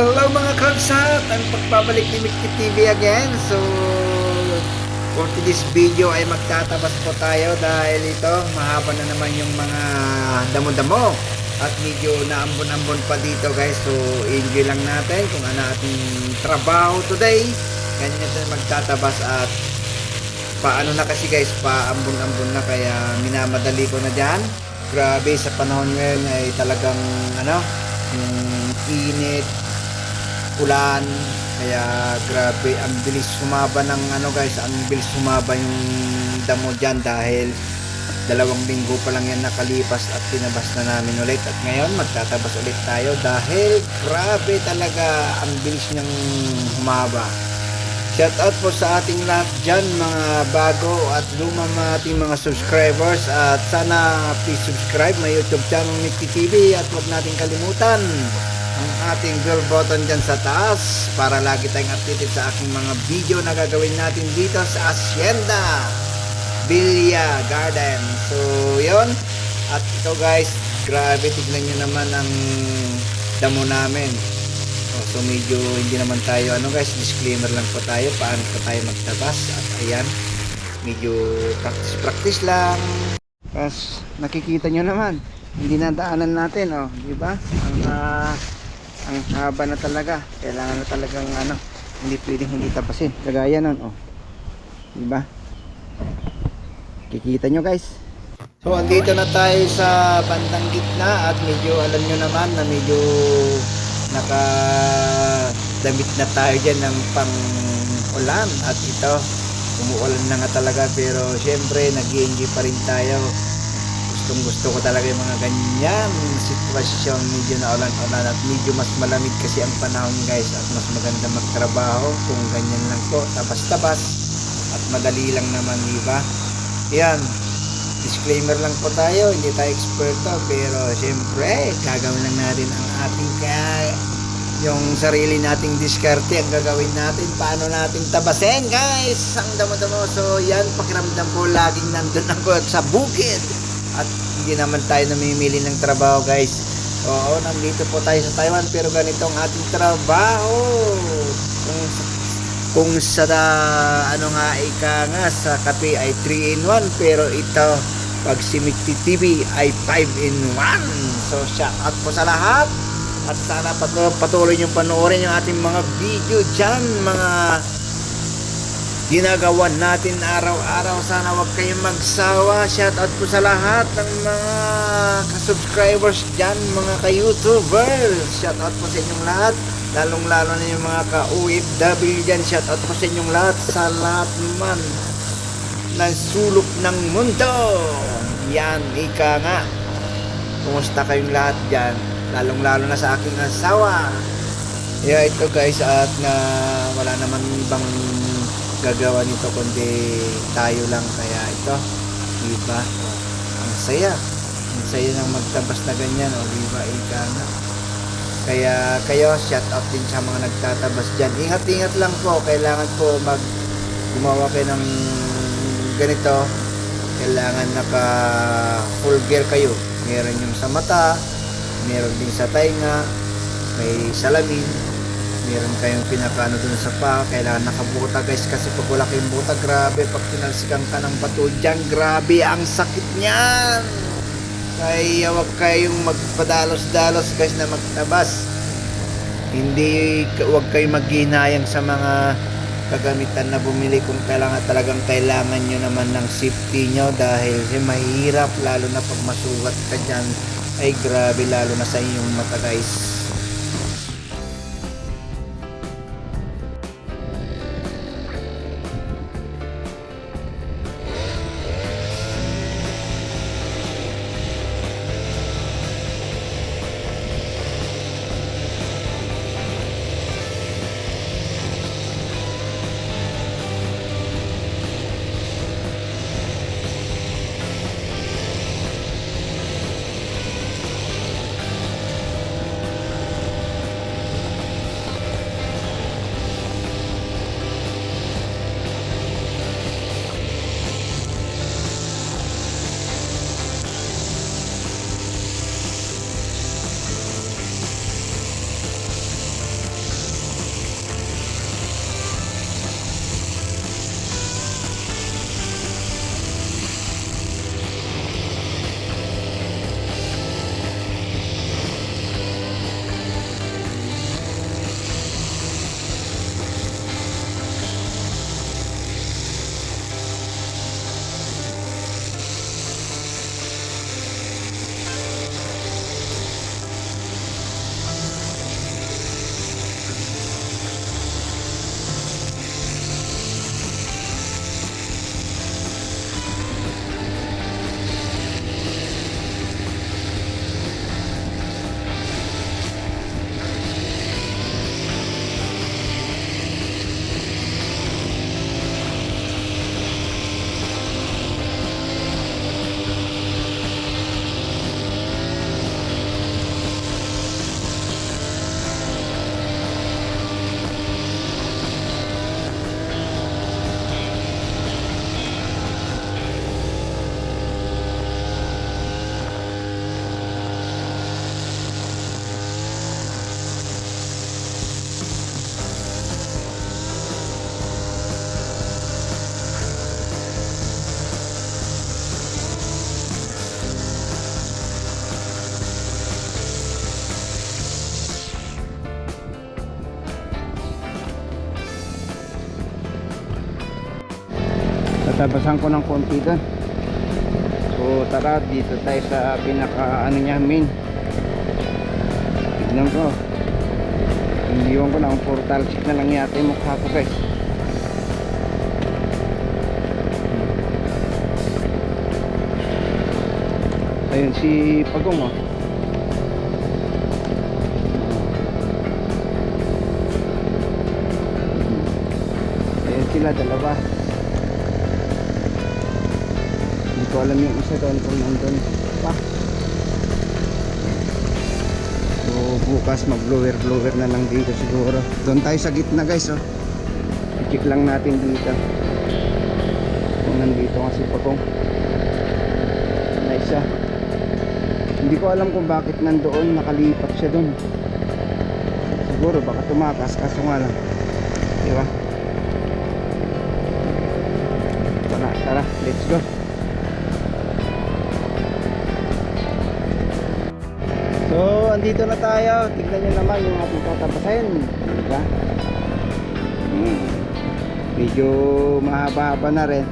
Hello mga kabsat! Ang pagpabalik ni Mickey TV again. So, for today's video ay magtatabas po tayo dahil ito, mahaba na naman yung mga damo-damo. At medyo naambon-ambon pa dito guys. So, enjoy lang natin kung ano ating trabaho today. Ganyan tayo magtatabas at paano na kasi guys, paambon-ambon na kaya minamadali ko na dyan. Grabe sa panahon ngayon ay talagang ano, yung init, ulan, kaya grabe, ang bilis sumaba ng ano guys, ang bilis sumaba yung damo dyan dahil dalawang linggo pa lang yan nakalipas at tinabas na namin ulit. At ngayon magtatabas ulit tayo dahil grabe talaga ang bilis niyang humaba. Shout out po sa ating lahat dyan, mga bago at luma mga ating mga subscribers. At sana please subscribe my YouTube channel Nicky TV at huwag natin kalimutan ang ating bell button dyan sa taas para lagi tayong updated sa aking mga video na gagawin natin dito sa Hacienda Villa Garden. So, yon At ito guys, grabe, tignan nyo naman ang damo namin. Oh, so medyo hindi naman tayo ano guys, disclaimer lang po tayo paano po tayo magtabas at ayan, medyo practice practice lang. Tapos nakikita nyo naman, hindi na daanan natin oh, di ba? Ang ah, ang haba na talaga. Kailangan na talagang ano, hindi pwedeng hindi tapasin. Kagaya nun oh. Di ba? Kikita nyo guys. So andito na tayo sa bandang gitna at medyo alam nyo naman na medyo naka damit na tayo dyan ng pang ulan at ito umuulan na nga talaga pero syempre nag enjoy pa rin tayo gustong gusto ko talaga yung mga ganyan. Sitwasyon medyo na ulan-ulan at medyo mas malamig kasi ang panahon guys at mas maganda magtrabaho kung ganyan lang po. Tabas-tabas at madali lang naman di ba? Yan. Disclaimer lang po tayo hindi tayo eksperto pero syempre gagawin lang natin ang ating kaya yung sarili nating diskarte ang gagawin natin. Paano natin tabasin guys? Ang damo-damo. So yan pakiramdam ko laging nandun ako sa bukid. At hindi naman tayo namimili ng trabaho guys. Oo nandito po tayo sa Taiwan pero ganito ang ating trabaho. Kung sa, kung sa ano nga ika nga sa kape ay 3 in 1 pero ito pag si Mikti TV ay 5 in 1 so shout out po sa lahat. At sana pat- patuloy nyo panoorin yung ating mga video dyan mga ginagawa natin araw-araw. Sana wag kayong magsawa. Shout out po sa lahat ng mga ka-subscribers dyan mga ka-youtubers shout out po sa inyong lahat. Lalong lalo na yung mga ka-OFW dyan. Shout out po sa inyong lahat. Sa lahat naman ng sulok ng mundo. Yan ika nga. Kumusta kayong lahat dyan? Lalong lalo na sa aking asawa. Yeah ito guys at na wala naman ibang gagawa nito kundi tayo lang. Kaya ito diba ang saya. Ang saya ng magtabas na ganyan o diba ika nga kaya kayo shout out din sa mga nagtatabas dyan. Ingat ingat lang po. Kailangan po mag gumawa kayo ng ganito. Kailangan naka full gear kayo. Meron yung sa mata meron din sa tainga may salamin meron kayong pinakano dun sa pa kailangan nakabuta guys kasi pag wala kayong buta grabe pag tinalsikan ka ng bato dyan grabe ang sakit niyan. Kaya wag kayong magpadalos-dalos guys na magtabas. Hindi wag kayong maghinayang sa mga kagamitan na bumili kung kailangan talagang kailangan nyo naman ng safety nyo dahil eh, mahirap lalo na pag masugat ka dyan. Ay grabe lalo na sa inyong mata guys Tabasan ko ng konti doon. So tara dito tayo sa pinaka ano niya main. Tignan ko. Iniwan ko na ang portal check na lang yata yung mukha ko guys. Ayun si Pagong oh. Ayun sila dalawa. Alam yung isa kung nandun pa. So bukas mag blower blower na lang dito siguro. Doon tayo sa gitna guys oh. I-check lang natin dito. Kung nandito kasi Pagong. Nice siya. Hindi ko alam kung bakit nandoon nakalipat siya doon. Siguro baka tumakas kaso nga lang. Di? Tara, tara, let's go. So, andito na tayo. Tignan nyo naman yung ating tatapasin. Di ba? Hmm. Medyo mahaba-haba na rin.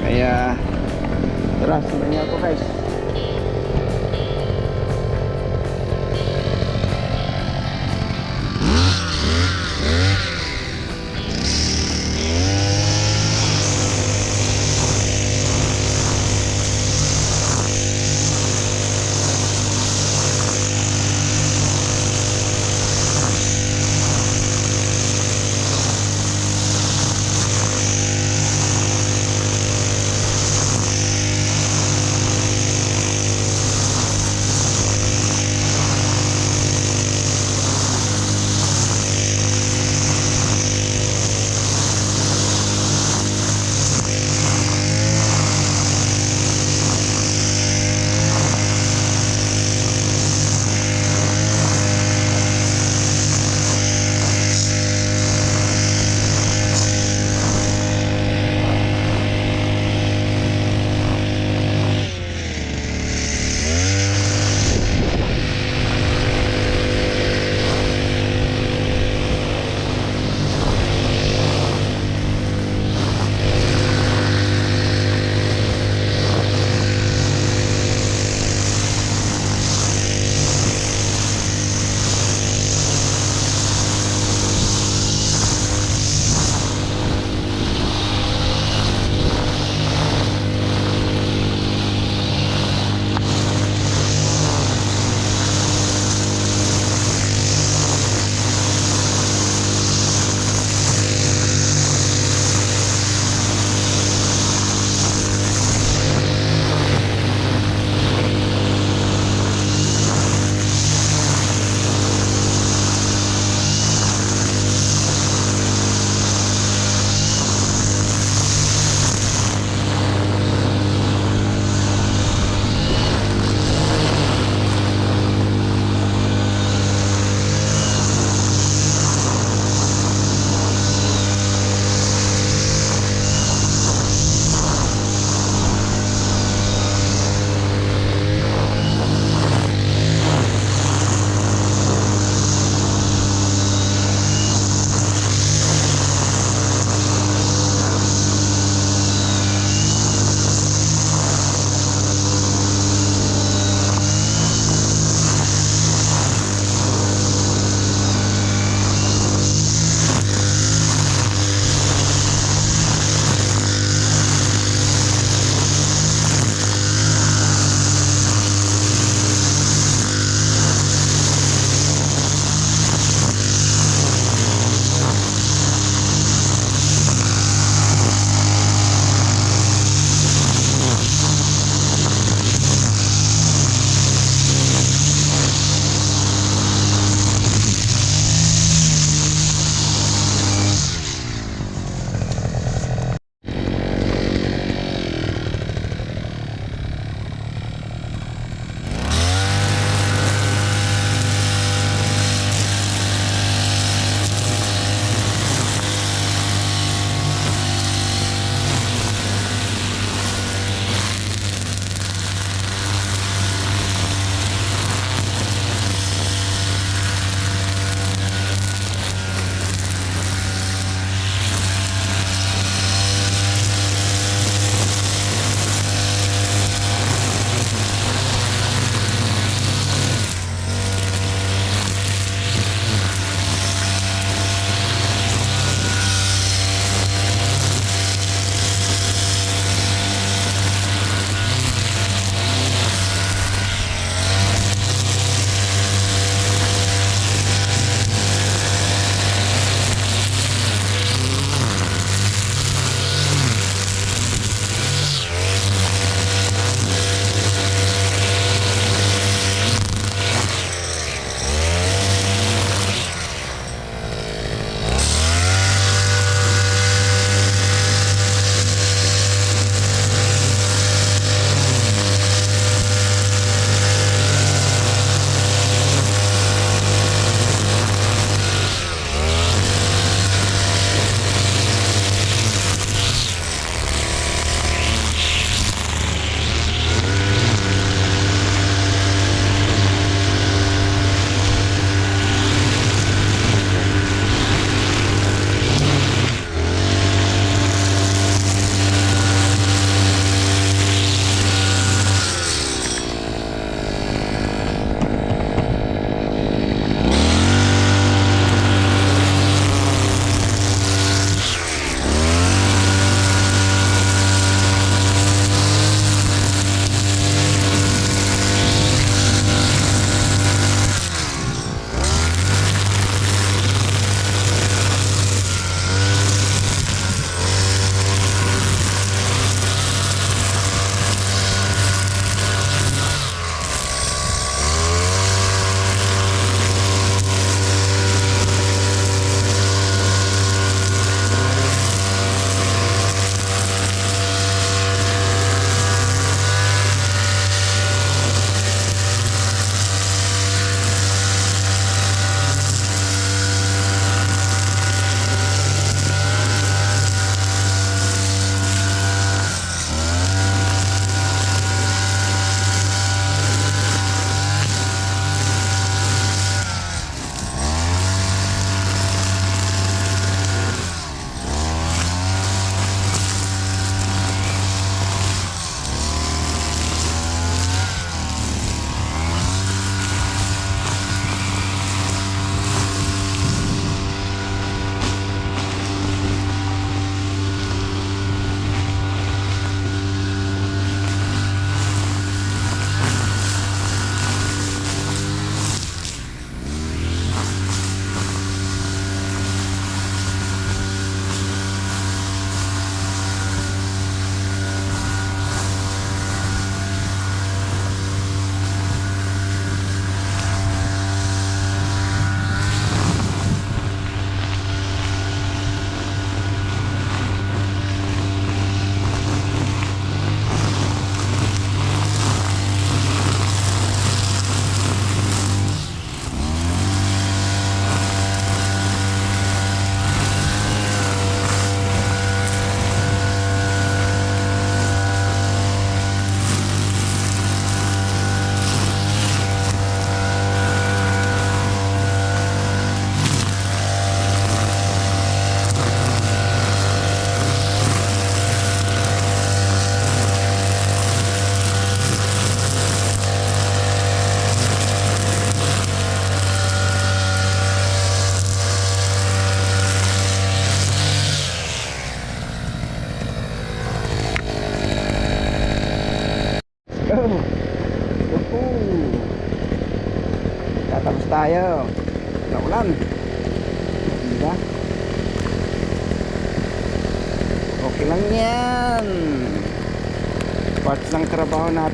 Kaya, tara, sundan niyo ako guys.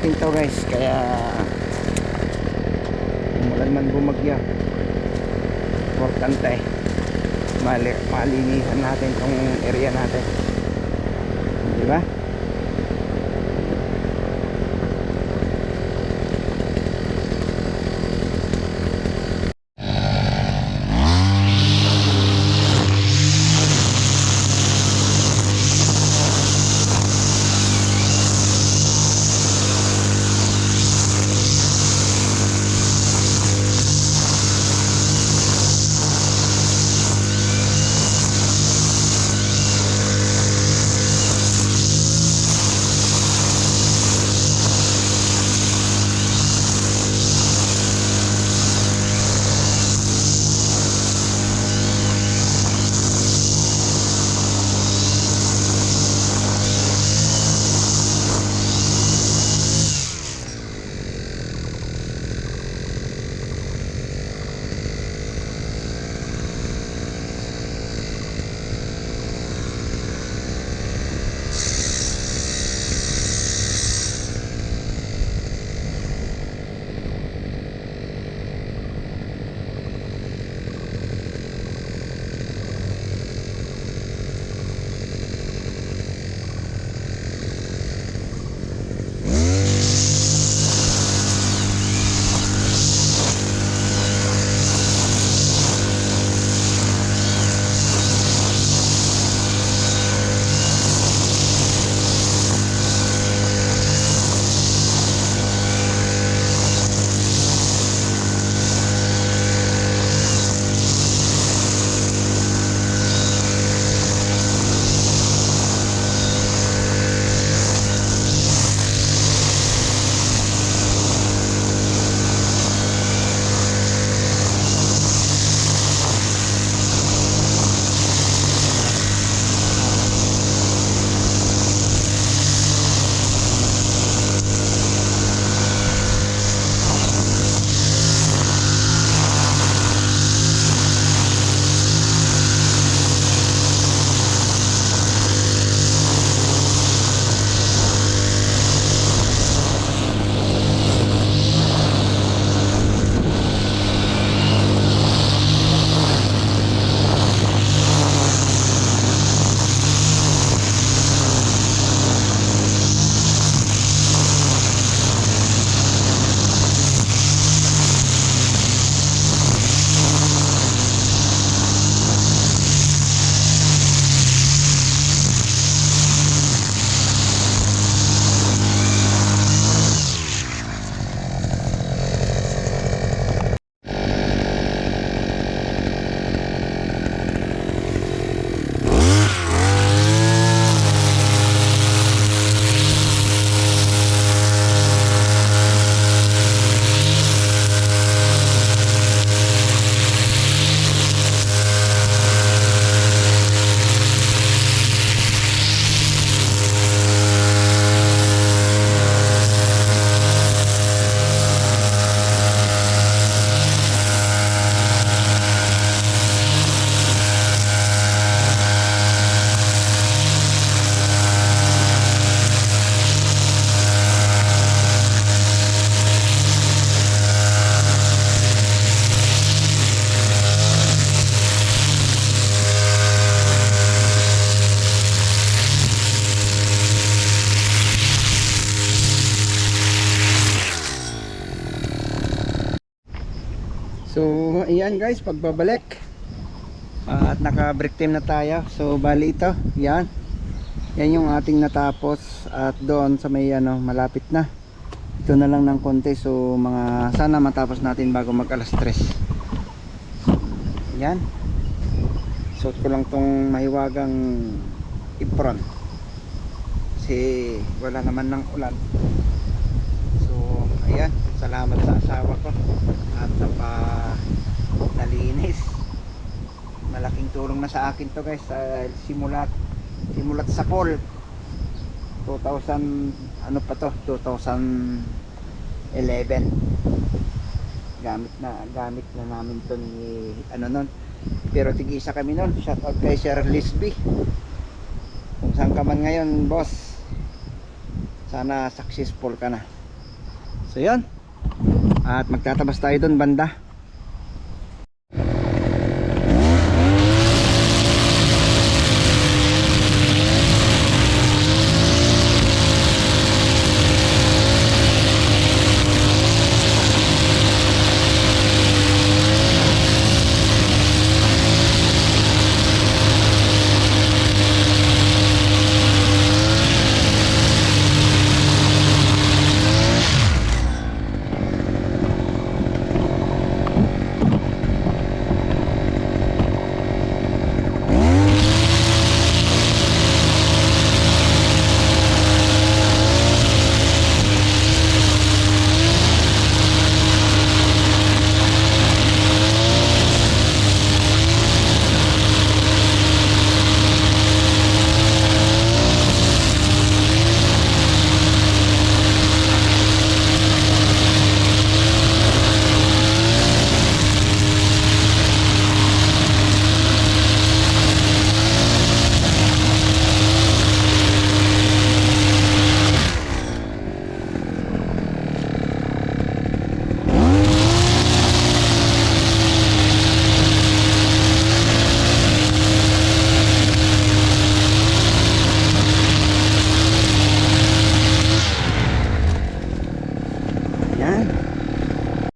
Natin to guys. Kaya umulan man bumagyo. Importante. Mali malinisan natin tong area natin. Diba? So, ayan guys, pagbabalik. At naka-break time na tayo. So, bali ito. Yan. Yan yung ating natapos. At doon sa may ano, malapit na. Ito na lang ng konti. So, mga sana matapos natin bago mag alas 3. Yan. Suot ko lang tong mahiwagang apron. Kasi wala naman ng ulan. So, ayan. Salamat sa asawa ko at sa pa nalinis. Malaking tulong na sa akin to guys sa simulat simulat sa call 2000 ano pa to? 2011 gamit na gamit na namin to ni ano nun. Pero tig-isa kami nun. Shout out kay Sir Lisby. Kung saan ka man ngayon boss sana successful ka na. So yun. At magtatabas tayo dun banda